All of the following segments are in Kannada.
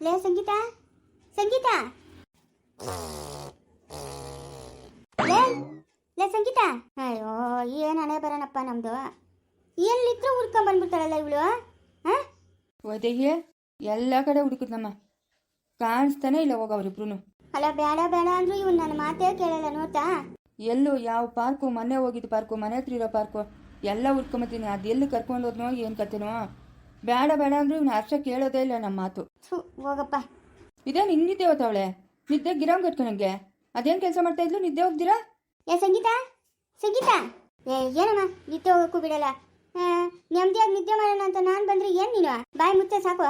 ಲೇ ಸಂಗೀತ. ಸಂಗೀತ. ಲೇ ಲೇ ಸಂಗೀತ. ಅಯ್ಯೋ ಏನು ಹಣೆ ಬರೋಣಪ್ಪ ನಮ್ದು? ಎಲ್ಲಿದ್ರು ಹುಡ್ಕೊಂಬಂದ್ಬಿಡ್ತಾಳಲ್ಲ ಇವಳು ಹಾ ಒದೆಗೆ ಎಲ್ಲ ಕಡೆ ಹುಡುಕಿದ್ನಮ್ಮ. ಕಾಣಿಸ್ತಾನೆ ಇಲ್ಲ ಹೋಗ ಅವ್ರಿಬ್ರು ಅಲ್ಲ ಬೇಡ ಬೇಡ ಅಂದ್ರು ಇವನು ನನ್ನ ಮಾತೇ ಕೇಳಲ್ಲ ನೋಡ್ತಾ? ಎಲ್ಲೋ ಯಾವ ಪಾರ್ಕು ಮನೆ ಹೋಗಿದ್ದು ಪಾರ್ಕು ಮನೆ ಹತ್ರ ಇರೋ ಪಾರ್ಕು ಎಲ್ಲ ಹುಡ್ಕೊಂಬತ್ತೀನಿ ಅದು ಎಲ್ಲಿ ಕರ್ಕೊಂಡು ಹೋದ್ನೋ ಏನು ಕತೆನೋ? ಬೇಡ ಬೇಡ ಅಂದ್ರೆ ಇವ್ನ ಹರ್ಷ ಕೇಳೋದೇ ಇಲ್ಲ ನಮ್ಮ ಮಾತು. ಥು ಹೋಗಪ್ಪ. ಇದೇನು ಹಿಂಗೆ ನಿದ್ದೆ ಗಿರಂ ನಿದ್ದೆ ಗಿರಾಮ್ ಅದೇನ್ ಅದೇನು ಕೆಲಸ ಮಾಡ್ತಾ ಇದ್ಲು? ನಿದ್ದೆ ಹೋಗ್ದಿರಾ? ಏ ಸಂಗೀತ? ಸಂಗೀತ? ಏ ಏನಮ್ಮ? ನಿದ್ದೆ ಹೋಗಕ್ಕೂ ಬಿಡಲ್ಲ. ನೆಮ್ಮದಿಯಾಗಿ ನಿದ್ದೆ ಮಾಡೋಣ ಅಂತ ನಾನು ಬಂದ್ರೆ ಏನು ನೀನು? ಬಾಯಿ ಮುಚ್ಚ ಸಾಕು.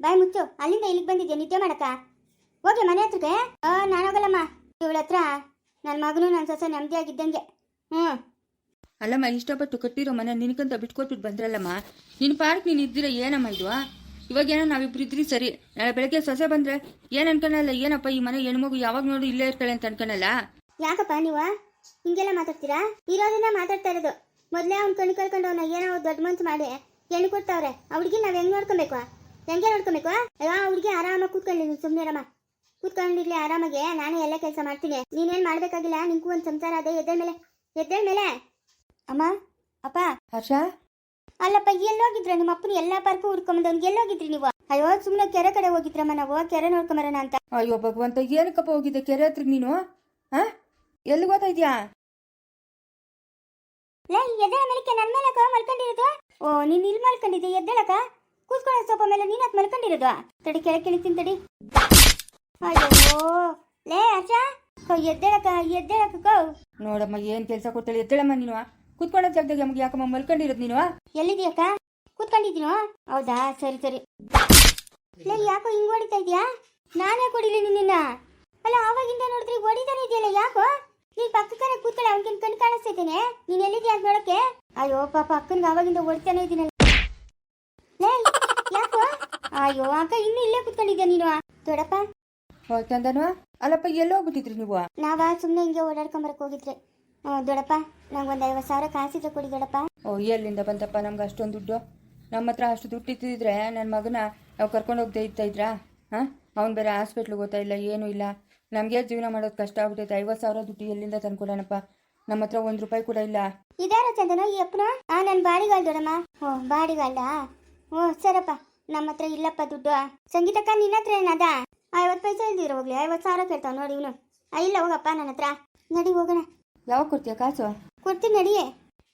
ಬಾಯಿ ಮುಚ್ಚು. ಅಲ್ಲಿಂದ ಇಲ್ಲಿಗೆ ಬಂದಿದ್ದೆ ನಿದ್ದೆ ಮಾಡಕ್ಕ? ಓಕೆ ಮನೆ ಹತ್ರಕ್ಕೆ. ನಾನು ಹೋಗಲ್ಲಮ್ಮ. ಇವಳ ಹತ್ರ ನನ್ನ ಮಗನು ನನ್ನ ಸೊಸೆ ನೆಮ್ಮದಿಯಾಗಿದ್ದಂಗೆ ಹ್ಞೂ ಅಲ್ಲಮ್ಮ ಇಷ್ಟಪಟ್ಟು ಕಟ್ಟಿರೋ ಮನೆ ನಿನಕಂತ ಬಿಟ್ಕೊಟ್ಬಿಟ್ಟು ಬಂದ್ರಲ್ಲಮ್ಮ? ನಿನ್ನ ಪಾರ್ಕ್ ನೀನು ಇದ್ದೀರ ಏನಮ್ಮ ಇದು ಇವಾಗ ಏನೋ ನಾವಿಬ್ರು ಇದ್ರಿ ಸರಿ. ನಾಳೆ ಬೆಳಗ್ಗೆ ಸೊಸೆ ಬಂದ್ರೆ ಏನು ಅನ್ಕೊಳಲ್ಲ ಏನಪ್ಪ ಈ ಮನೆ ಹೆಣ್ಮಗು ಯಾವಾಗ ನೋಡು ಇಲ್ಲೇ ಇರ್ತಾಳೆ ಅಂತ ಅನ್ಕೊಳಲ್ಲ ಯಾಕಪ್ಪ ನೀವು ಹಿಂಗೆಲ್ಲ ಮಾತಾಡ್ತೀರಾ? ಇರೋದನ್ನ ಮಾತಾಡ್ತಾ ಇರೋದು. ಮೊದಲೇ ಅವ್ನು ಕಣ್ಣು ಕಳ್ಕೊಂಡು ಅವನ ಏನೋ ದೊಡ್ಡ ಮನ್ಸು ಮಾಡಿ ಹೆಣ್ಣು ಕೊಡ್ತಾವ್ರೆ. ಹುಡುಗಿ ನಾವು ಹೆಂಗ್ ನೋಡ್ಕೊಬೇಕು ಹೆಂಗೆ ನೋಡ್ಕೊಬೇಕು ಅಯ್ಯೋ ಹುಡುಗಿ ಆರಾಮಾಗಿ ಕೂತ್ಕೊಳ್ಳಿ ಸುಮ್ಮನೆ ಅಮ್ಮ ಕೂತ್ಕೊಂಡಿರ್ಲಿ ಆರಾಮಾಗೆ, ನಾನು ಎಲ್ಲ ಕೆಲಸ ಮಾಡ್ತೀನಿ. ನೀನೇನ್ ಮಾಡ್ಬೇಕಾಗಿಲ್ಲ? ನಿಂಗೂ ಒಂದು ಸಂಸಾರ ಅದೇ ಎದ್ದ ಮೇಲೆ. ಎದ್ದ ಮೇಲೆ? ಅಮ್ಮ ಅಪ್ಪ. ಹರ್ಷ? ಅಲ್ಲಪ್ಪ ಎಲ್ಲೋಗಿದ್ರ? ನಿಮ್ಮ ಅಪ್ಪನ ಎಲ್ಲಾ ಪಾರ್ಕು ಹುಡ್ಕೊಂಬಂದವ್ನಿಗೆ ಎಲ್ಲೋಗಿದ್ರಿ ನೀವು? ಅಯ್ಯೋ ಸುಮ್ಮನೆ ಕೆರೆ ಕಡೆ ಹೋಗಿದ್ರಮ್ಮ ನಾವು. ಕೆರೆ ನೋಡ್ಕೊಂಬರೋಣ ಅಂತ. ಅಯ್ಯೋ ಭಗವಂತ ಏನಕ್ಕಪ್ಪ ಹೋಗಿದ್ದೆ? ಕೆರೆ ಹತ್ರ ನೀನು? ಹಾ? ಎಲ್ಲಿ ಗೊತ್ತಾ ಇದೆಯಾ? ಲೇ ಎದ್ದೇಳ ಮೇಲಕ್ಕೆ ನನ್ನ ಮೇಲೆ ಮಲ್ಕೊಂಡಿರೋದು? ಓ ನೀನ್ ಇಲ್ಲಿ ಮಲ್ಕೊಂಡಿದ್ದೆ? ಎದ್ದೇಳಕ ಕೂತ್ಕೊಳ್ಳೋ ಸೋಪ ಮೇಲೆ ನೀನ್ ಅತ್ ಮಲ್ಕೊಂಡಿರೋದು? ತಡಿ ಕೆಳಗೆ ಇಳಿತೀನಿ ತಡಿ. ಅಯ್ಯೋ ಲೇ ಅರ್ಷ ಎದ್ದೇಳಕ ಎದ್ದೇಳಕ ಕೋ. ನೋಡಮ್ಮ ಏನ್ ಕೆಲಸ ಕೊಡ್ತಾಳೆ? ಎದ್ದೇಳಮ್ಮ ನೀನು? ಕೂತ್ಕೊಳ್ಳೋ ಜಾಗದಾಗ ನಮ್ಗೆ ಯಾಕಮ್ಮ ಮಲ್ಕೊಂಡಿರೋದು ನೀನು ಎಲ್ಲಿದ್ಯಕ್ಕ ಕೂತ್ಕೊಂಡಿದ್ದೀನೋ? ಹೌದಾ? ಸರಿ ಸರಿ. ಲೇ ಯಾಕೋ ಹಿಂಗ್ ಹೊಡಿತಾ ಇದೀಯಾ ನಾನೇ ಕೊಡಿಲಿ ನಿನ್ನ ಅಲ್ಲ ಅವಾಗಿಂದ ನೋಡಿದ್ರೆ ಹೊಡಿತಾನೆ ಇದೆಯಲ್ಲ ಯಾಕೋ? ನೀನ್ ಪಕ್ಕಕ್ಕನೆ ಕೂತ್ಕೊಳ್ಳಿ ಅವನಿಗೆ ಕಣ್ ಕಾಣಿಸ್ತೈತೇನೆ ನೀನ್ ಎಲ್ಲಿದ್ಯಾ ಅಂತ ನೋಡಕ್ಕೆ? ಅಯ್ಯೋ ಪಾಪ ಅಕ್ಕನ್ಗೆ ಅವಾಗಿಂದ ಹೊಡಿತಾನೆ ಇದೀನಲ್ಲ ಲೇ ಯಾಕೋ? ಅಯ್ಯೋ ಅಕ್ಕ ಇನ್ನು ಇಲ್ಲೇ ಕೂತ್ಕೊಂಡಿದ್ಯಾ ನೀನು? ದೊಡಪ್ಪ ಚಂದನ. ಅಲ್ಲಪ್ಪ ಎಲ್ಲೋ ಹೋಗ್ಬಿಟ್ಟಿದ್ರಿ ನೀವು? ನಾವಾ ಸುಮ್ಮನೆ ಹಿಂಗೆ ಓಡಾಡ್ಕೊಂಬರಕ್ ಹೋಗಿದ್ರಿ ಹ್ಞೂ ದೊಡ್ಡಪ್ಪ ನಂಗೆ ಒಂದು ಐವತ್ತು ಸಾವಿರ ಕಾಸಿದ್ರೆ ಕೊಡಿ ದೊಡಪ್ಪ. ಓ ಎಲ್ಲಿಂದ ಬಂತಪ್ಪ ನಮ್ಗೆ ಅಷ್ಟೊಂದು ದುಡ್ಡು? ನಮ್ಮ ಹತ್ರ ಅಷ್ಟು ದುಡ್ಡು ಇತ್ತಿದ್ರೆ ನನ್ನ ಮಗನ ನಾವು ಕರ್ಕೊಂಡು ಹೋಗ್ತಾ ಇತ್ತಾ ಇದ್ರಾ? ಹಾಂ? ಅವ್ನು ಬೇರೆ ಹಾಸ್ಪಿಟ್ಲಿಗೆ ಹೋಗ್ತಾ ಇಲ್ಲ ಏನೂ ಇಲ್ಲ. ನಮಗೆ ಜೀವನ ಮಾಡೋದು ಕಷ್ಟ ಆಗ್ಬಿಟ್ಟೈತೆ ಐವತ್ತು ಸಾವಿರ ದುಡ್ಡು ಎಲ್ಲಿಂದ ತಂದ್ಕೊಡೋಣಪ್ಪ? ನಮ್ಮ ಹತ್ರ ಒಂದು ರೂಪಾಯಿ ಕೂಡ ಇಲ್ಲ. ಇದಾರ ಚಂದನ ಈ ಅಪ್ಪನ? ಆ ನನ್ನ ಬಾಡಿಗಾಲ್ ದೊಡಮ್ಮ. ಓ ಬಾಡಿಗಾಲ ಓ ಸರಪ್ಪ ನಮ್ಮ ಹತ್ರ ಇಲ್ಲಪ್ಪ ದುಡ್ಡು. ಸಂಗೀತಕ್ಕ ನಿನ್ನ ಹತ್ರ ಏನದ ಐವತ್ತು ಪೈಸೆ ಇಲ್ದಿರ ಹೋಗ್ಲಿ ಐವತ್ತು ಸಾವಿರ ಕೇಳ್ತಾವ ನೋಡಿ ಇವನು. ಇಲ್ಲ ಹೋಗಪ್ಪ ನನ್ನ ಹತ್ರ. ನಡಿ ಹೋಗೋಣ. ಯಾವಾಗ ಕೊಡ್ತೀಯ ಕಾಸು? ಕೊಡ್ತೀನಿ ನಡಿಯೇ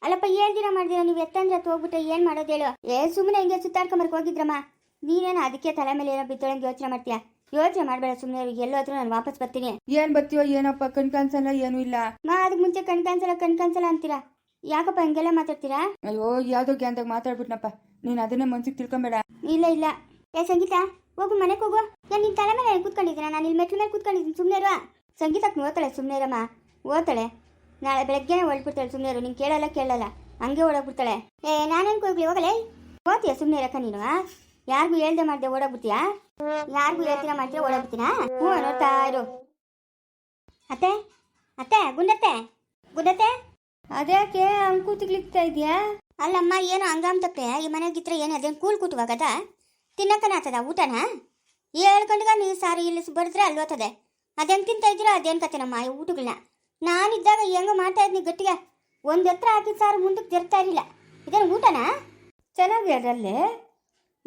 ಅಲ್ಲಪ್ಪ ಹೇಳ್ದಿರ ಮಾಡ್ದಿರ ನೀವು ಎತ್ತಂದ್ರೆ ಹತ್ತು ಹೋಗ್ಬಿಟ್ಟು ಏನ್ ಮಾಡೋದು ಹೇಳು. ಏ ಸುಮ್ಮನೆ ಹಿಂಗೆ ಸುತ್ತಾಡ್ಕೊಂಬರ್ಕ್ ಹೋಗಿದ್ರಮ್ಮ. ನೀನೇನು ಅದಕ್ಕೆ ತಲೆ ಮೇಲೆ ಏನೋ ಬಿದ್ದೋಳಂಗೆ ಯೋಚನೆ ಮಾಡ್ತೀಯ? ಯೋಚನೆ ಮಾಡಬೇಡ ಸುಮ್ಮನೆ ಎಲ್ಲೋದ್ರೂ ನಾನು ವಾಪಸ್ ಬರ್ತೀನಿ. ಏನ್ ಬರ್ತೀಯೋ ಏನಪ್ಪ ಕಣ್ಕಾನ್ಸಲ್ಲ ಏನು ಏನೂ ಇಲ್ಲ. ಮಾ ಅದಕ್ಕೆ ಮುಂಚೆ ಕಣ್ಕಾನ್ಸಲ್ಲ ಕಣ್ಕಾನ್ಸಲ್ಲ ಕಣ್ ಕಾಣಿಸಲ್ಲ ಅಂತೀರಾ? ಯಾಕಪ್ಪ ಹಂಗೆಲ್ಲ ಮಾತಾಡ್ತೀರಾ? ಅಯ್ಯೋ ಯಾವುದೋ ಗ್ಯಾಂದಾಗ ಮಾತಾಡ್ಬಿಟ್ನಪ್ಪ. ನೀನು ಅದನ್ನೇ ಮನ್ಸಿಗೆ ತಿಳ್ಕೊಂಬೇಡ. ಇಲ್ಲ ಇಲ್ಲ. ಏ ಸಂಗೀತ ಹೋಗು ಮನೆಗೆ ಹೋಗು. ನಾನು ನಿನ್ನ ತಲೆ ಮೇಲೆ ಕೂತ್ಕೊಂಡಿದ್ದೀರಾ? ನಾನು ಇಲ್ಲಿ ಮೆಟ್ಲ ಮೇಲೆ ಕೂತ್ಕೊಂಡಿದ್ದೀನಿ ಸುಮ್ಮನೆ ಇರುವ ಸಂಗೀತಕ್ಕೆ ಓದ್ತಾಳೆ ಸುಮ್ಮನೆ ಇರಮ್ಮ. ಓದ್ತಾಳೆ. ನಾಳೆ ಬೆಳಗ್ಗೆನೆ ಹೊರಟ್ಬಿಡ್ತಾಳೆ ಸುಮ್ಮನೆ ಇರು ನೀನು ಕೇಳಲ್ಲ ಕೇಳಲ್ಲ. ಹಂಗೆ ಓಡೋಗ್ಬಿಡ್ತಾಳೆ. ಏ, ನಾನೇನು ಕೂಗ್ಲಿ? ಹೋಗಲೇ? ಓದ್ತೀಯ ಸುಮ್ಮನೆ ಇರಕ್ಕ ನೀನು ಯಾರಿಗೂ ಹೇಳ್ದೆ ಮಾಡಿದೆ ಓಡೋಗ್ಬಿಡ್ತೀಯಾ? ಯಾರಿಗೂ ಹೇಳ್ತೀರ ಮಾಡ್ತೀಯ ಓಡೋಗ್ಬಿಡ್ತೀನಾ? ಹ್ಞೂ, ನೋಡ್ತಾ ಇರು. ಅತ್ತೆ ಅತ್ತೆ, ಗುಂಡತ್ತೆ? ಗುಂಡತ್ತೆ? ಅದ್ಯಾಕೆ ಅಂಕೂತಿಗ್ಲಿಕ್ತಾ ಇದೆಯಾ ಅಲ್ಲಮ್ಮ, ಏನು ಹಂಗಾಮ್ತಪ್ಪೆ ಈ ಮನೆಗಿತ್ರ ಏನು ಅದೇನು ಕೂಲ್ ಕೂತ್ವಾಗದ? ತಿನ್ನಕ್ಕನ ಆತದ, ಊಟನ? ಗಂಟೆಗ ನೀವು ಸಾರಿ ಇಲ್ಲಿ ಬರೆದ್ರೆ ಅಲ್ಲಿ ಹೋಗ್ತದೆ ಅದೆಂಗೆ ತಿಂತ ಇದ್ದೀರಾ? ಅದೇನು ಕತೆ ಈ ಊಟಗಳನ್ನ ನಾನಿದ್ದಾಗ ಹೆಂಗ ಮಾಡ್ತಾ ಇದ್ನಿ ಗಟ್ಟಿಗೆ. ಒಂದು ಎತ್ತರ ಹಾಕಿದ ಸಾರು ಮುಂದಕ್ಕೆ ಜರ್ತಾ ಇರಲಿಲ್ಲ. ಇದೇನು ಊಟನಾ? ಚೆನ್ನಾಗಿ ಅದಲ್ಲೇ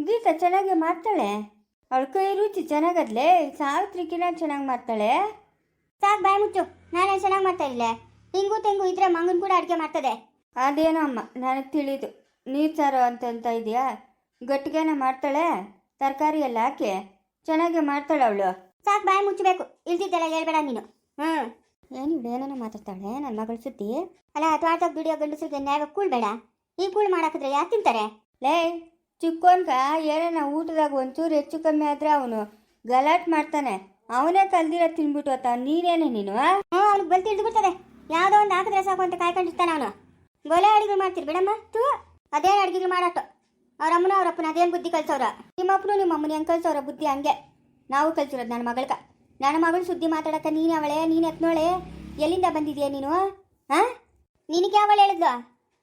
ಗೀತಾ ಚೆನ್ನಾಗೆ ಮಾಡ್ತಾಳೆ. ಅವಳ ಕೈ ರುಚಿ ಚೆನ್ನಾಗದ್ಲೆ? ಸಾವಿತ್ರಿಕಿನ ಚೆನ್ನಾಗಿ ಮಾಡ್ತಾಳೆ? ಸಾಕು ಬಾಯ್ ಮುಚ್ಚು. ನಾನೇ ಚೆನ್ನಾಗಿ ಮಾಡ್ತಾ ಇಲ್ಲೇ ಹಿಂಗು ತೆಂಗು ಇದ್ರೆ ಮಂಗನ್ ಕೂಡ ಅಡುಗೆ ಮಾಡ್ತದೆ. ಅದೇನೋ ಅಮ್ಮ ನನಗೆ ತಿಳಿದು. ನೀರು ಸಾರು ಅಂತಂತ ಇದೆಯಾ? ಗಟ್ಟಿಗೆನ ಮಾಡ್ತಾಳೆ? ತರಕಾರಿ ಎಲ್ಲ ಹಾಕಿ? ಚೆನ್ನಾಗೆ ಮಾಡ್ತಾಳೆ ಅವಳು. ಸಾಕು ಬಾಯ್ ಮುಚ್ಚಬೇಕು. ಇಲ್ದಿದ್ದೆಲ್ಲ ಹೇಳ್ಬೇಡ ನೀನು. ಹ್ಞೂ ಏನು ಏನೇನೋ ಮಾತಾಡ್ತಾಳೆ? ನನ್ನ ಮಗಳು ಸುದ್ದಿ? ಅಲ್ಲ ತೋಟದಾಗ ದುಡಿಯೋ ಗಂಡಸರಿಗೆ ನ್ಯಾಯ ಕೂಳ್ಬೇಡ ಈ ಕೂಳ್ ಮಾಡಾಕಿದ್ರೆ ಯಾಕೆ ತಿಂತಾರೆ? ಲೇ ಚಿಕ್ಕೋನ್ಕ ಏನೇನ ಊಟದಾಗ ಒಂಚೂರು ಹೆಚ್ಚು ಕಮ್ಮಿ ಆದ್ರೆ ಅವನು ಗಲಾಟ್ ಮಾಡ್ತಾನೆ. ಅವನೇ ಕಲ್ದಿರ ತಿನ್ಬಿಟ್ಟು ಅತ್ತ ನೀನೇನೆ ನೀನು? ಹ್ಞೂ ಅವ್ನಿಗೆ ಬಲ್ ತಿಳಿದು ಬಿಡ್ತದೆ. ಯಾವುದೋ ಒಂದು ಹಾಕಿದ್ರೆ ಸಾಕು ಅಂತ ಕಾಯ್ಕೊಂಡಿರ್ತಾನೆ ಅವನು. ಬೊಲೆ ಅಡುಗೆ ಮಾಡ್ತೀರಿ ಬಿಡಮ್ಮ ತೂ ಅದೇ ಅಡುಗೆಗಳು ಮಾಡಾಟು. ಅವ್ರ ಅಮ್ಮನ ಅವ್ರ ಅಪ್ಪನ ಅದೇನು ಬುದ್ಧಿ ಕಲ್ಸವ್ರ ನಿಮ್ಮ ಅಪ್ಪನು ನಿಮ್ಮ ಅಮ್ಮನ ಹೆಂಗೆ ಕಲ್ಸವ್ರ ಬುದ್ಧಿ ಹಂಗೆ? ನಾವು ಕಲ್ಸಿರೋದು ನನ್ನ ಮಗಳ್ಕ. ನನ್ನ ಮಗಳು ಸುದ್ದಿ ಮಾತಾಡಕ್ಕ ನೀನು ಅವಳೆ, ನೀನು ಎತ್ನೋಳೆ ಎಲ್ಲಿಂದ ಬಂದಿದ್ಯಾ ನೀನು ಹಾ ನಿನಗೆ ಯಾವಳು ಹೇಳಿದ್ಲು?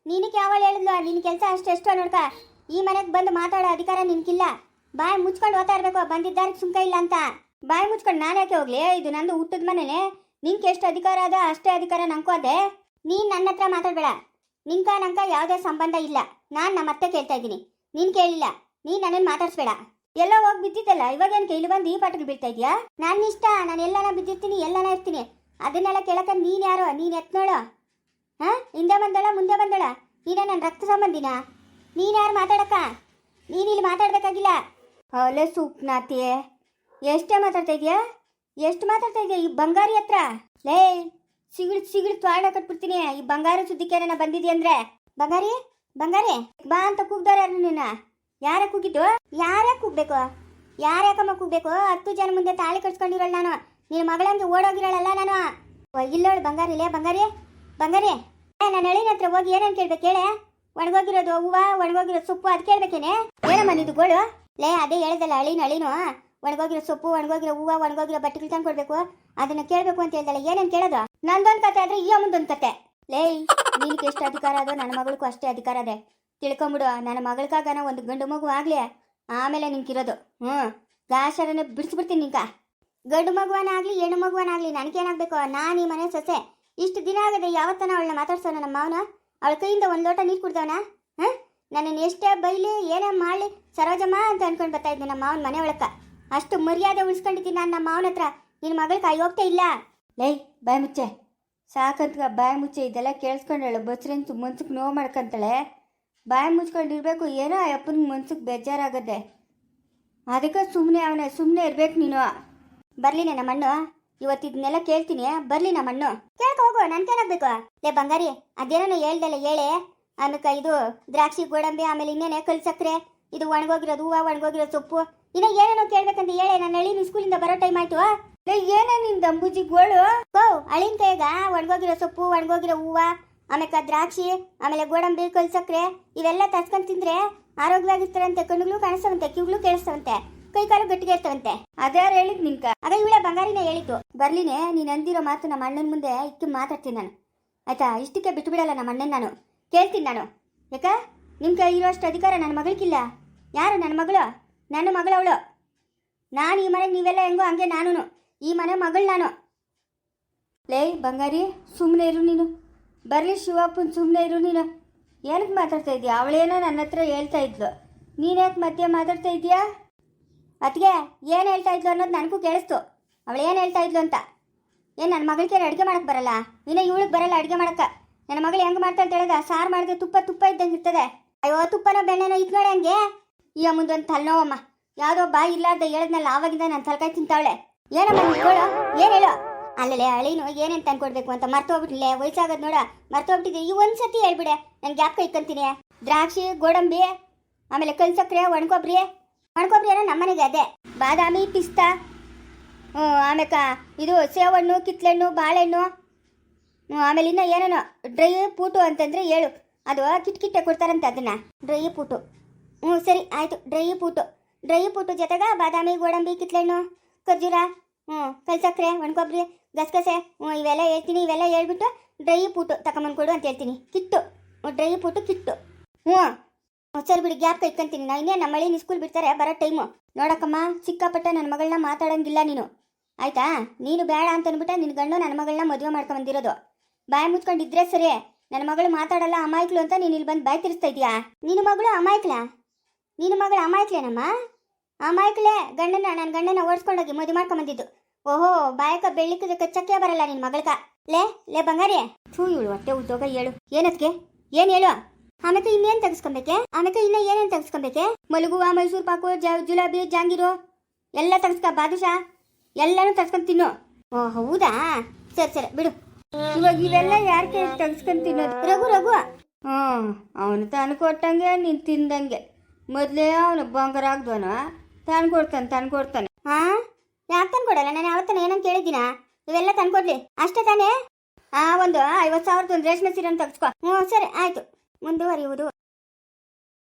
ನಿನಗೆ ಯಾವಳು ಹೇಳಿದ್ಲು? ನಿನ್ನ ಕೆಲಸ ಅಷ್ಟು ಎಷ್ಟೋ ನೋಡ್ಕ. ಈ ಮನೆಗೆ ಬಂದು ಮಾತಾಡೋ ಅಧಿಕಾರ ನಿನ್ಗಿಲ್ಲ ಬಾಯಿ ಮುಚ್ಕೊಂಡು ಓದ್ತಾ ಇರಬೇಕು, ಬಂದಿದ್ದಾರೆ ಸುಂಕ ಇಲ್ಲ ಅಂತ. ಬಾಯಿ ಮುಚ್ಕೊಂಡು ನಾನು ಯಾಕೆ ಹೋಗ್ಲಿ? ಇದು ನಂದು ಹುಟ್ಟದ ಮನೇನೆ. ನಿನ್ಗೆ ಎಷ್ಟು ಅಧಿಕಾರ ಅದ ಅಷ್ಟೇ ಅಧಿಕಾರ ನಂಕೋದೆ ಅದೇ. ನೀನ್ ನನ್ನ ಹತ್ರ ಮಾತಾಡ್ಬೇಡ. ನಿನ್ಕ ನಂಕ ಯಾವುದೇ ಸಂಬಂಧ ಇಲ್ಲ. ನಾನು ನಮ್ಮ ಅತ್ತೆ ಕೇಳ್ತಾ ಇದ್ದೀನಿ. ನೀನ್ ಕೇಳಿಲ್ಲ. ನೀನು ನನ್ನನ್ನು ಮಾತಾಡ್ಸ್ಬೇಡ. ಎಲ್ಲ ಹೋಗಿ ಬಿದ್ದಿದ್ದಲ್ಲ, ಇವಾಗ ಏನ್ ಇಲ್ಲಿ ಬಂದು ಈ ಪಾಟಿಗೆ ಬೀಳ್ತಾ ಇದೆಯಾ? ನನ್ನ ಇಷ್ಟ, ನಾನು ಎಲ್ಲಾನ ಬಿದ್ದಿರ್ತೀನಿ, ಎಲ್ಲಾನ ಇರ್ತೀನಿ. ಅದನ್ನೆಲ್ಲ ಕೇಳಕ ನೀನ್ ಯಾರು? ನೀನ್ ಎತ್ನೋಳು. ಹಾ? ಹಿಂದೆ ಬಂದಳ, ಮುಂದೆ ಬಂದಳ? ನೀನ ನನ್ನ ರಕ್ತ ಸಂಬಂಧಿನ? ನೀನ್ ಯಾರು ಮಾತಾಡಕ? ನೀನ್ ಇಲ್ಲಿ ಮಾತಾಡ್ಬೇಕಾಗಿಲ್ಲ. ಅಲೆ ಸೂಪ್ನಾತಿ ಎಷ್ಟೇ ಮಾತಾಡ್ತಾ ಇದೆಯಾ? ಎಷ್ಟು ಮಾತಾಡ್ತಾ ಇದೆಯಾ ಈ ಬಂಗಾರಿ ಹತ್ರ? ಲೇ ಸಿಗಿಡ್ ಸಿಗಿಡ್ ತ್ವಾಡ ಕಟ್ಬಿಡ್ತೀನಿ. ಈ ಬಂಗಾರ ಸುದ್ದಿ ನನ್ನ ಬಂದಿದ್ಯ ಬಂಗಾರಿ? ಬಂಗಾರಿ? ಬಾ ಅಂತ ಕೂಗ್ದಾರ ನಿನ್ನ? ಯಾರ ಕೂಗಿದ್ದು? ಯಾರ ಕೂಗ್ಬೇಕು? ಯಾರ್ಯಾಕಮ್ಮ ಕೂಗ್ಬೇಕು? ಹತ್ತು ಜನ ಮುಂದೆ ತಾಳಿ ಕಟ್ಸ್ಕೊಂಡಿರಲ್ಲ ನಾನು. ನಿನ್ನ ಮಗಳಂಗೆ ಓಡೋಗಿರೋಳಲ್ಲ ನಾನು. ಇಲ್ಲೋಳು ಬಂಗಾರಿ, ಲೇ ಬಂಗಾರಿ. ಬಂಗಾರಿ. ನನ್ನ ಅಳಿನ ಹತ್ರ ಹೋಗಿ ಏನಂತ ಕೇಳ್ಬೇಕು ಹೇಳೆ? ಒಣಗೋಗಿರೋದು ಹೂವ ಒಣಗೋಗಿರೋ ಸೊಪ್ಪು, ಅದ್ ಕೇಳ್ಬೇಕೇನೆ? ಏನಮ್ಮ ನಿದು ಗೋಳು. ಲೇ, ಅದೇ ಹೇಳ್ದಲ್ಲ ಅಳಿನ ಅಳಿನು. ಒಣಗೋಗಿರೋ ಸೊಪ್ಪು, ಒಣಗೋಗಿರೋ ಹೂವ, ಒಣಗೋಗಿರೋ ಬಟ್ಟೆಗಳು ತಂದು ಕೊಡ್ಬೇಕು. ಅದನ್ನ ಕೇಳ್ಬೇಕು ಅಂತ ಹೇಳ್ದಲ್ಲ ಏನಂತ ಕೇಳೋದು? ನಂದೊಂದ್ ಕತೆ ಆದ್ರೆ ಈ ಮುಂದೊಂದು ಕತೆ. ಲೇ, ನಿನ್ಗೆ ಎಷ್ಟು ಅಧಿಕಾರ ಅದೋ ನನ್ನ ಮಗಳಿಗೂ ಅಷ್ಟೇ ಅಧಿಕಾರ ಅದೇ ತಿಳ್ಕೊಂಬಿಡು, ನನ್ನ ಮಗಳಿಗಾಗನ ಒಂದು ಗಂಡು ಮಗು ಆಗ್ಲಿ ಆಮೇಲೆ ನಿಂಕಿರೋದು ಹ್ಞೂ ಗಾಶರನ್ನ ಬಿಡಿಸ್ಬಿಡ್ತೀನಿ ನಿಂಕ ಗಂಡು ಮಗುವನಾಗ್ಲಿ ಹೆಣ್ಣು ಮಗುವನಾಗ್ಲಿ ನನಗೇನಾಗಬೇಕು? ನಾನು ಈ ಮನೆ ಸೊಸೆ. ಇಷ್ಟು ದಿನ ಆಗದೆ, ಯಾವತ್ತನ ಅವಳನ್ನ ಮಾತಾಡ್ಸೋಣ ನಮ್ಮ ಮಾವನ? ಅವಳ ಕೈಯಿಂದ ಒಂದು ಲೋಟ ನೀರು ಕುಡ್ದವನ? ಹಾಂ ನನ್ನನ್ನು ಎಷ್ಟೇ ಬೈಲಿ, ಏನೇ ಮಾಡಲಿ, ಸರೋಜಮ್ಮ ಅಂತ ಅನ್ಕೊಂಡು ಬರ್ತಾ ನಮ್ಮ ಮಾವನ ಮನೆ ಒಳಕ. ಅಷ್ಟು ಮರ್ಯಾದೆ ಉಳಿಸ್ಕೊಂಡಿದ್ದೀನಿ ನಾನು ನಮ್ಮ ಮಾವನ ಹತ್ರ. ನಿನ್ನ ಮಗಳ ಕೈ ಹೋಗ್ತಾ ಇಲ್ಲ. ಲೈ, ಬಾಯ್ ಮುಚ್ಚೆ. ಸಾಕಂತ ಬಾಯ್ ಮುಚ್ಚೆ, ಇದೆಲ್ಲ ಕೇಳಿಸ್ಕೊಂಡಳು. ಬಸ್ರಂತು ಮನ್ಸಕ್ಕೆ ನೋವು ಮಾಡ್ಕೊಂತಾಳೆ. ಬಾಯಿ ಮುಚ್ಕೊಂಡಿರ್ಬೇಕು, ಏನೋ ಅಪ್ಪನ ಮನ್ಸಿಗೆ ಬೇಜಾರಾಗತ್ತೆ. ಅದಕ್ಕೆ ಸುಮ್ಮನೆ ಅವನೇ ಸುಮ್ಮನೆ ಇರ್ಬೇಕು ನೀನು. ಬರ್ಲಿ ನನ್ನ ಮಣ್ಣು. ಇವತ್ತು ಇದನ್ನೆಲ್ಲ ಕೇಳ್ತೀನಿ. ಬರ್ಲಿ ನಮ್ಮ ಮಣ್ಣು. ಹೋಗೋ ಹೋಗು, ನನ್ಗೇನಾಗ್ಬೇಕು? ಲೇ ಬಂಗಾರಿ, ಅದೇನೋ ಹೇಳ್ದಲ್ಲ, ಹೇಳಿ. ಆಮೇಲೆ ಇದು ದ್ರಾಕ್ಷಿ, ಗೋಡಂಬಿ, ಆಮೇಲೆ ಇನ್ನೇನೆ ಕಲ್ ಸಕ್ಕರೆ. ಇದು ಒಣಗೋಗಿರೋದು, ಹೂವು ಒಣಗೋಗಿರೋ ಸೊಪ್ಪು. ಇನ್ನ ಏನೇನೋ ಕೇಳ್ಬೇಕಂತ ಹೇಳಿ, ನನ್ನ ಅಳಿನ ಸ್ಕೂಲಿಂದ ಬರೋ ಟೈಮ್ ಆಯ್ತು. ಏನೇ ನಿನ್ ದಂಬುಜಿ ಗೋಳು? ಓ, ಅಳಿನ ಕೈಗ ಒಣಗೋಗಿರೋ ಸೊಪ್ಪು, ಒಣಗೋಗಿರೋ ಹೂವ ಆಮೇಲೆ ದ್ರಾಕ್ಷಿ, ಆಮೇಲೆ ಗೋಡಂಬಿ ಕಲ್ ಸಕ್ಕರೆ ಇವೆಲ್ಲ ತರ್ಸ್ಕೊಂಡು ತಿಂದ್ರೆ ಆರೋಗ್ಯವಾಗಿರ್ತಾರಂತೆ, ಕಣ್ಣುಗಳು ಕಾಣಿಸ್ತವಂತೆ, ಕಿವುಗಳು ಕೇಳಿಸ್ತವಂತೆ, ಕೈ ಕಾಲು ಗಟ್ಟಿಗೆ ಇರ್ತವಂತೆ. ಅದ್ಯಾರು ಹೇಳಿದ್ ನಿನ್ಕ. ಅದ ಇವಳೆ ಬಂಗಾರಿನ ಹೇಳಿದ್ದು. ಬರ್ಲಿನೇ, ನೀನ್ ಅಂದಿರೋ ಮಾತು ನಮ್ಮ ಅಣ್ಣನ ಮುಂದೆ ಇಕ್ಕಿ ಮಾತಾಡ್ತೀನಿ ನಾನು. ಆಯ್ತಾ? ಇಷ್ಟಕ್ಕೆ ಬಿಟ್ಟು ಬಿಡಲ್ಲ ನಮ್ಮ ಅಣ್ಣನ ನಾನು. ಕೇಳ್ತೀನಿ ನಾನು. ಯಾಕ? ನಿಮ್ ಕೈ ಇರೋಷ್ಟು ಅಧಿಕಾರ ನನ್ನ ಮಗಳಿಗಿಲ್ಲ. ಯಾರು? ನನ್ನ ಮಗಳು? ನನ್ನ ಮಗಳವಳು ನಾನು ಈ ಮನೆ ನೀವೆಲ್ಲ ಹೆಂಗೋ ಹಂಗೆ ನಾನು ಈ ಮನೆ ಮಗಳು ನಾನು. ಲೇ ಬಂಗಾರಿ ಸುಮ್ಮನೆ ಇರು ನೀನು. ಬರಲಿ ಶಿವಪ್ಪನ ಸುಮ್ಮನೆ ಇರು ನೀನು. ಏನಕ್ಕೆ ಮಾತಾಡ್ತಾ ಇದೀಯ ಅವಳೇನೋ ನನ್ನ ಹತ್ರ ಹೇಳ್ತಾ ಇದ್ಲು. ನೀನ್ಯಾಕೆ ಮಧ್ಯೆ ಮಾತಾಡ್ತಾ ಇದೀಯಾ ಅದಕ್ಕೆ ಏನು ಹೇಳ್ತಾ ಇದ್ಲು ಅನ್ನೋದು ನನಗೂ ಕೇಳಿಸ್ತು. ಅವಳು ಏನು ಹೇಳ್ತಾ ಇದ್ಲು ಅಂತ? ಏನು ನನ್ನ ಮಗಳ ಕೇಳಿ ಅಡುಗೆ ಮಾಡಕ್ಕೆ ಬರಲ್ಲ? ಇನ್ನು ಇವಳಿಗೆ ಬರಲ್ಲ ಅಡುಗೆ ಮಾಡಕ್ಕೆ ನನ್ನ ಮಗಳು ಹೆಂಗೆ ಮಾಡ್ತಾ ಅಂತ ಹೇಳಿದ ಸಾರು ಮಾಡಿದ್ರೆ ತುಪ್ಪ ತುಪ್ಪ ಇದ್ದಂಗೆ ಇರ್ತದೆ. ಅಯ್ಯೋ, ತುಪ್ಪನ ಬೆಣ್ಣೆನೋ ಇದ್ ನೋಡಿ ಹಂಗೆ. ಈಗ ಮುಂದೊಂದು ತಲೆನೋವಮ್ಮ. ಯಾವುದೋ ಬಾಯಿ ಇಲ್ಲಾರ್ದ ಹೇಳದ್ನಲ್ಲ, ಆವಾಗಿಂದ ನಾನು ತಲೆಕಾಯಿ ತಿಂತಾವಳೆ. ಏನಮ್ಮ ನಿಂತ್ಕೊಳ್ಳೋ ಏನು ಹೇಳು? ಅಲ್ಲೇ ಅಳಿನು ಏನೇನು ತಂದ್ಕೊಡ್ಬೇಕು ಅಂತ ಮರ್ತೋಗ್ಬಿಟ್ಲೆ ವಯಸ್ಸಾಗದ್ ನೋಡ ಮರ್ತೋಗ್ಬಿಟ್ಟಿದೆ ಈ ಒಂದ್ಸತಿ ಹೇಳ್ಬಿಡೆ, ನಾನು ಗ್ಯಾಪ್ ಇಟ್ಕೊಂತೀನಿ. ದ್ರಾಕ್ಷಿ, ಗೋಡಂಬಿ, ಆಮೇಲೆ ಕಲ್ಸಕ್ರೆ ಒಣಕೊಬ್ರಿ. ಒಣಕೊಬ್ರಿ ಏನೋ ನಮ್ಮನೆಗೆ ಅದೇ. ಬಾದಾಮಿ, ಪಿಸ್ತಾ, ಹ್ಞೂ, ಆಮೇಲೆ ಇದು ಸೇವಣ್ಣು, ಕಿತ್ಲೆಣ್ಣು ಬಾಳೆಹಣ್ಣು ಹ್ಞೂ, ಆಮೇಲೆ ಇನ್ನೂ ಏನೇನೋ, ಡ್ರೈ ಪೂಟು ಅಂತಂದ್ರೆ ಹೇಳು. ಅದು ಕಿಟ್ ಕಿಟ್ಟೆ ಕೊಡ್ತಾರಂತೆ ಅದನ್ನ. ಡ್ರೈ ಪೂಟು ಹ್ಞೂ, ಸರಿ, ಆಯಿತು, ಡ್ರೈ ಪೂಟು ಡ್ರೈ ಪೂಟು ಜೊತೆಗೆ ಬಾದಾಮಿ, ಗೋಡಂಬಿ, ಕಿತ್ಲೆಣ್ಣು, ಖರ್ಜೂರ, ಹ್ಞೂ ಕಲ್ಸಕ್ರೆ ಒಣಕೊಬ್ರಿ. ಗಸಗಸೆ ಇವೆಲ್ಲ ಹೇಳ್ತೀನಿ, ಇವೆಲ್ಲ ಹೇಳ್ಬಿಟ್ಟು ಡ್ರೈ ಪೂಟು ತಗೊಂಬಂದು ಕೊಡು ಅಂತ ಹೇಳ್ತೀನಿ. ಕಿಟ್ಟು ಡ್ರೈ ಪೂಟು ಕಿಟ್ಟು. ಹ್ಞೂ ಸರಿ ಬಿಡಿ, ಗ್ಯಾಪ್ ಕೈಕೊಂತೀನಿ ನಾ ಇನ್ನೇ ನಮ್ಮ ಮಳೆ ಸ್ಕೂಲ್ ಬಿಡ್ತಾರೆ, ಬರೋ ಟೈಮು ನೋಡಕ್ಕಮ್ಮ, ಸಿಕ್ಕಾಪಟ್ಟೆ ನನ್ನ ಮಗಳನ್ನ ಮಾತಾಡೋಂಗಿಲ್ಲ ನೀನು. ಆಯ್ತಾ? ನೀನು ಬೇಡ ಅಂತ ಅಂದ್ಬಿಟ್ಟು ನಿನ್ನ ಗಂಡು ನನ್ನ ಮಗಳನ್ನ ಮದುವೆ ಮಾಡ್ಕೊಂಬಂದಿರೋದು. ಬಾಯಿ ಮುಚ್ಕೊಂಡಿದ್ರೆ ಸರಿ. ನನ್ನ ಮಗಳು ಮಾತಾಡಲ್ಲ ಅಮಾಯಕ್ಲು ಅಂತ ನೀನು ಇಲ್ಲಿ ಬಂದು ಬಾಯಿ ತಿರ್ಸ್ತಾ ಇದೀಯಾ ನಿನ್ನ ಮಗಳು ಅಮಾಯಕ್ಲ ನಿನ್ನ ಮಗಳು ಅಮಾಯಕ್ಲೇನಮ್ಮ ಅಮಾಯಕ್ಲೆ ಗಂಡನ ನನ್ನ ಗಂಡನ ಓಡಿಸ್ಕೊಂಡೋಗಿ ಮದುವೆ ಮಾಡ್ಕೊಂಬಂದಿದ್ದು. ಓಹೋ, ಬಾಯಕ ಬೆಳ್ಳಿಕ್ಕೆ ಕಚ್ಚಕ್ಕೆ ಬರಲ್ಲ ನಿನ್ ಮಗಳಕ. ಲೇ ಲೇ ಬಂಗಾರಿ ಥೂ ಇವಳು, ಹೊಟ್ಟೆ ಉದ್ಯೋಗ ಹೇಳು ಏನದ್ಕೆ ಏನ್ ಹೇಳು? ಆಮೇಲೆ ಇನ್ನೇನ್ ತೆಗಿಸ್ಕೊಬೇಕೆ? ಆಮೇಲೆ ಇನ್ನ ಏನೇನ್ ತೆಗಿಸ್ಕೊಬೇಕೆ? ಮಲಗುವ, ಮೈಸೂರು ಪಾಕು ಜುಲಾಬಿ, ಜಾಂಗೀರು, ಎಲ್ಲ ತೆಗಿಸ್ಕ, ಬಾದುಷಾ. ಎಲ್ಲಾನು ತರ್ಸ್ಕೊಂಡ್ ತಿನ್ನು. ಓ, ಹೌದಾ? ಸರಿ ಸರಿ, ಬಿಡು. ಇವಾಗ ಇವೆಲ್ಲ ಯಾರ್ ಕೈ ತೆಗೆಸ್ಕೊಂಡ್ ತಿನ್ನೋದು? ರಘು ರಘು. ಹ್ಮ್ ಅವನು ತಾನು ಕೊಟ್ಟಂಗೆ, ನೀನ್ ತಿಂದಂಗೆ. ಮೊದ್ಲೇ ಅವನು ಬಂಗಾರ ಆಗ್ದವನು. ತಾನು ಕೊಡ್ತಾನೆ ತಾನು ಕೊಡ್ತಾನೆ. ಹಾ ಯಾಕೆ ತಂದ್ಕೊಡಲ್ಲ ನಾನು ಯಾವತ್ತನ ಏನಂತ ಕೇಳಿದ್ದೀನ? ಇವೆಲ್ಲ ತಂದ್ಕೊಡ್ಲಿ ಅಷ್ಟೇ ತಾನೇ? ಆ, ಒಂದು ಐವತ್ತು ಸಾವಿರದ ಒಂದು ರೇಷ್ಮೆ ಸೀರೆ ತೆಗೆಸ್ಕೊ. ಹ್ಞೂ ಸರಿ, ಆಯಿತು. ಮುಂದುವರಿಯುವುದು.